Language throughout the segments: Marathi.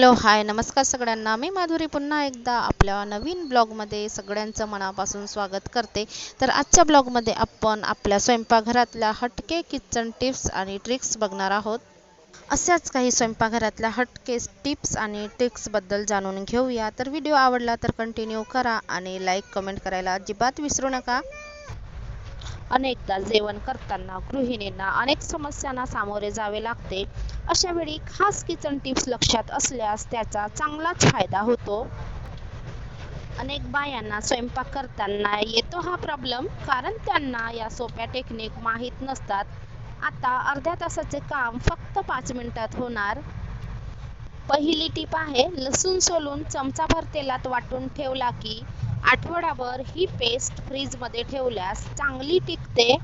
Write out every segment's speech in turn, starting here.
हॅलो हाय नमस्कार सगळ्यांना. मी माधुरी पुन्हा एकदा आपल्या नवीन ब्लॉगमध्ये सगळ्यांचं मनापासून स्वागत करते. तर आजच्या ब्लॉगमध्ये आपण आपल्या स्वयंपाकघरातल्या हटके किचन टिप्स आणि ट्रिक्स बघणार आहोत. अशाच काही स्वयंपाकघरातल्या हटके टिप्स आणि ट्रिक्सबद्दल जाणून घेऊया. तर व्हिडिओ आवडला तर कंटिन्यू करा आणि लाईक कमेंट करायला अजिबात विसरू नका. अनेकदा जेवण करताना गृहिणींना अनेक समस्यांना सामोरे जावे लागते. अशा वेळी खास किचन टिप्स लक्षात असल्यास त्याचा चांगलाच फायदा होतो. अनेक बायांना स्वयंपाक करताना येतो हा प्रॉब्लेम कारण त्यांना या सोप्या टेक्निक माहीत नसतात. आता अर्ध्या तासाचे काम फक्त पाच मिनिटात होणार. पहिली टीप आहे लसूण सोलून चमचाभर तेलात वाटून ठेवला की आठवडाभर ही पेस्ट फ्रीजमध्ये ठेवल्यास चांगली टिकते.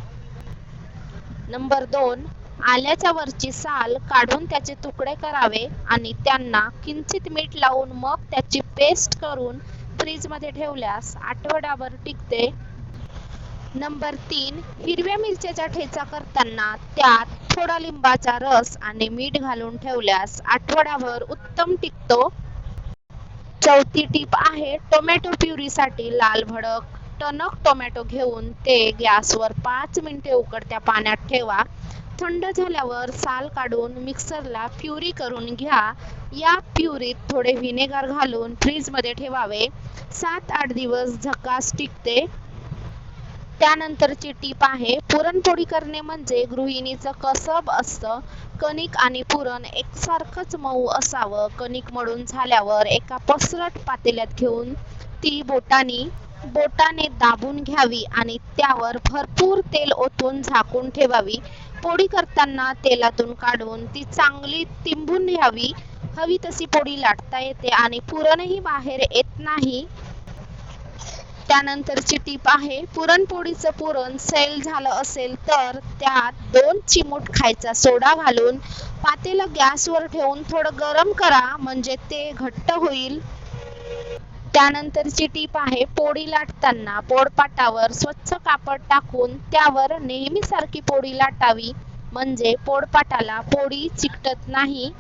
नंबर दोन आल्याच्या वरची साल काढून त्याचे तुकडे करावे आणि त्यांना किंचित मीठ लावून मग त्याची पेस्ट करून फ्रीजमध्ये ठेवल्यास आठवडाभर टिकते. नंबर तीन हिरव्या मिरच्याचा ठेचा करताना त्यात थोडा लिंबाचा रस आणि मीठ घालून ठेवल्यास आठवडाभर उत्तम टिकतो. चौथी टीप आहे टोमॅटो प्युरीसाठी लाल भडक. टणक टोमॅटो घेऊन ते गॅसवर पाच मिनिटे उकडत्या पाण्यात ठेवा. थंड झाल्यावर साल काढून मिक्सरला प्युरी करून घ्या. या प्युरीत थोडे व्हिनेगर घालून फ्रीजमध्ये ठेवावे. सात आठ दिवस झकास टिकते. त्यानंतरची टीप आहे पुरणपोळी करणे म्हणजे गृहिणीचं कसब असतं. कणिक आणि पुरण एकसारखंच मऊ असावं. कणिक मळून झाल्यावर एका पसरट पातेल्यात घेऊन ती बोटानी बोटाने दाबून घ्यावी आणि त्यावर भरपूर तेल ओतून झाकून ठेवावी. पोळी करताना तेलातून काढून ती चांगली तिंबून घ्यावी. हवी तशी पोळी लाटता येते आणि पुरणही बाहेर येत नाही. त्यानंतरची टीप आहे पुरणपोळीचं पुरण सैल झालं असेल तर त्यात दोन चिमूट खायचा सोडा घालून पातेलं गॅसवर ठेवून थोडं गरम करा म्हणजे ते घट्ट होईल. त्यानंतरची टीप आहे पोळी लाटताना पोळपाटावर स्वच्छ कापड टाकून त्यावर नेहमीसारखी पोळी लाटावी म्हणजे पोळपाटाला पोळी चिकटत नाही.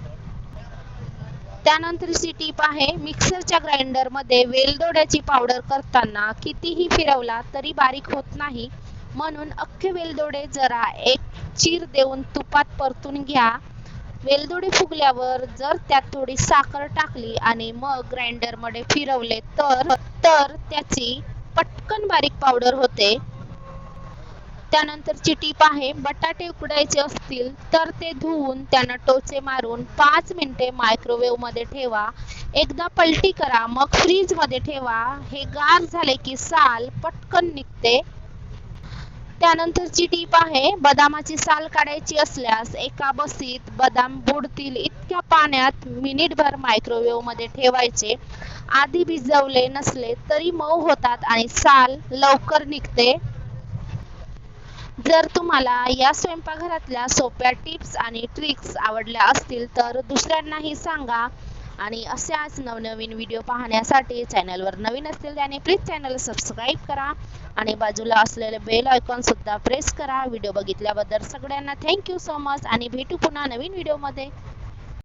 त्यानंतरची टीप आहे मिक्सरच्या ग्राइंडरमध्ये वेलदोड्याची पावडर करताना कितीही फिरवला तरी बारीक होत नाही. म्हणून अख्खे वेलदोडे जरा एक चीर देऊन तुपात परतून घ्या. वेलदोडे फुगल्यावर जर त्यात थोडी साखर टाकली आणि मग ग्राइंडरमध्ये फिरवले तर तर त्याची पटकन बारीक पावडर होते. त्यानंतरची टीप आहे बटाटे उकडायचे असतील तर ते धुवून त्यांना टोचे मारून पाच मिनिटे मायक्रोवेव्हमध्ये ठेवा. एकदा पलटी करा मग फ्रीजमध्ये ठेवा. हे गार झाले की साल पटकन निघते. त्यानंतरची टीप आहे बदामाची साल काढायची असल्यास एका बसीत बदाम बुडतील इतक्या पाण्यात मिनिटभर मायक्रोवेव्हमध्ये ठेवायचे. आधी भिजवले नसले तरी मऊ होतात आणि साल लवकर निघते. जर तुम्हाला या स्वयंपाकघरातल्या सोप्या टिप्स आणि ट्रिक्स आवडल्या असतील तर दुसऱ्यांनाही सांगा. आणि अशाच नवनवीन व्हिडिओ पाहण्यासाठी चॅनलवर नवीन असतील त्याने प्लीज चॅनल सबस्क्राईब करा आणि बाजूला असलेले बेल आयकॉन सुद्धा प्रेस करा. व्हिडिओ बघितल्याबद्दल सगळ्यांना थँक्यू सो मच आणि भेटू पुन्हा नवीन व्हिडिओमध्ये